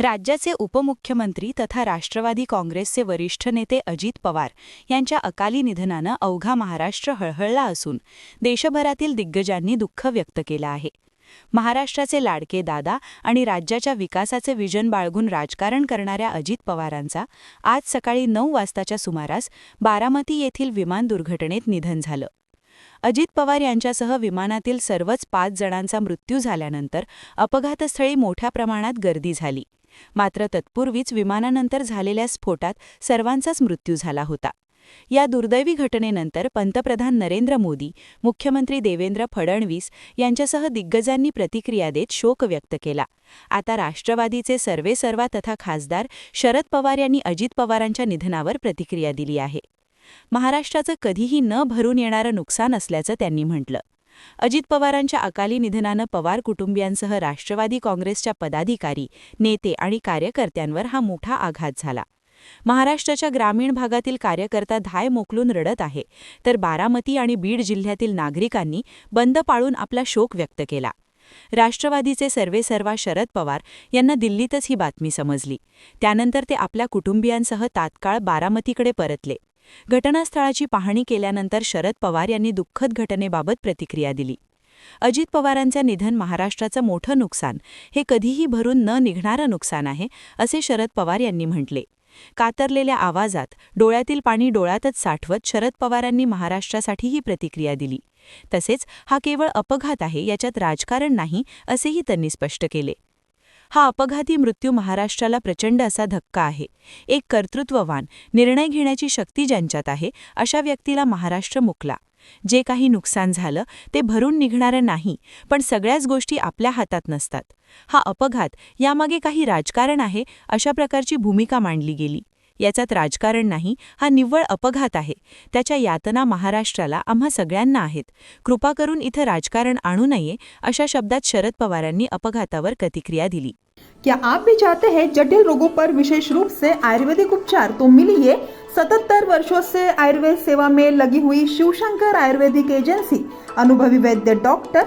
राज्याचे उपमुख्यमंत्री तथा राष्ट्रवादी काँग्रेसचे वरिष्ठ नेते अजित पवार यांच्या अकाली निधनानं अवघा महाराष्ट्र हळहळला असून देशभरातील दिग्गजांनी दुःख व्यक्त केलं आहे. महाराष्ट्राचे लाडके दादा आणि राज्याच्या विकासाचे विजन बाळगून राजकारण करणाऱ्या अजित पवारांचा आज सकाळी नऊ वाजताच्या सुमारास बारामती येथील विमान दुर्घटनेत निधन झालं. अजित पवार यांच्यासह विमानातील सर्वच पाच जणांचा मृत्यू झाल्यानंतर अपघातस्थळी मोठ्या प्रमाणात गर्दी झाली. मात्र तत्पूर्वीच विमानानंतर झालेल्या स्फोटात सर्वांचाच मृत्यू झाला होता. या दुर्दैवी घटनेनंतर पंतप्रधान नरेंद्र मोदी मुख्यमंत्री देवेंद्र फडणवीस यांच्यासह दिग्गजांनी प्रतिक्रिया देत शोक व्यक्त केला. आता राष्ट्रवादीचे सर्वेसर्वा तथा खासदार शरद पवार यांनी अजित पवारांच्या निधनावर प्रतिक्रिया दिली आहे. महाराष्ट्राचं कधीही न भरून येणारं नुकसान असल्याचं त्यांनी म्हटलं. अजित पवारांच्या अकाली निधनानं पवार कुटुंबियांसह राष्ट्रवादी काँग्रेसच्या पदाधिकारी नेते आणि कार्यकर्त्यांवर हा मोठा आघात झाला. महाराष्ट्राच्या ग्रामीण भागातील कार्यकर्ता धाय मोकलून रडत आहे तर बारामती आणि बीड जिल्ह्यातील नागरिकांनी बंद पाळून आपला शोक व्यक्त केला. राष्ट्रवादीचे सर्वेसर्वा शरद पवार यांना दिल्लीतच ही बातमी समजली. त्यानंतर ते आपल्या कुटुंबियांसह तात्काळ बारामतीकडे परतले. घटनास्थळाची पाहणी केल्यानंतर शरद पवार यांनी दुःखद घटनेबाबत प्रतिक्रिया दिली. अजित पवारांचं निधन महाराष्ट्राचं मोठं नुकसान हे कधीही भरून न निघणारं नुकसान आहे असे शरद पवार यांनी म्हटले. कातरलेल्या आवाजात डोळ्यातील पाणी डोळ्यातच साठवत शरद पवारांनी महाराष्ट्रासाठी ही प्रतिक्रिया दिली. तसेच हा केवळ अपघात आहे याच्यात राजकारण नाही असेही त्यांनी स्पष्ट केले. हा अपघाती मृत्यू महाराष्ट्राला प्रचंड असा धक्का आहे. एक कर्तृत्ववान निर्णय घेण्याची शक्ती ज्यांच्यात आहे अशा व्यक्तीला महाराष्ट्र मुकला. जे काही नुकसान झालं ते भरून निघणारं नाही पण सगळ्याच गोष्टी आपल्या हातात नसतात. हा अपघात यामागे काही राजकारण आहे अशा प्रकारची भूमिका मांडली गेली. याच्यात राजकारण नाही हा निव्वळ अपघात आहे. त्याच्या यातना महाराष्ट्राला आम्हा सगळ्यांना आहेत. कृपा करून इथं राजकारण आणू नये अशा शब्दात शरद पवारांनी अपघातावर प्रतिक्रिया दिली. क्या आप भी चाहते हैं जटिल रोगों पर विशेष रूप से आयुर्वेदिक उपचार? तो मिलिए सतहत्तर वर्षों से आयुर्वेद सेवा में लगी हुई शिवशंकर आयुर्वेदिक एजेंसी। अनुभवी वैद्य doctor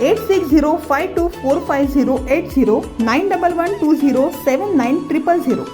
Eight six zero five two four five zero eight zero nine double one two zero seven nine triple zero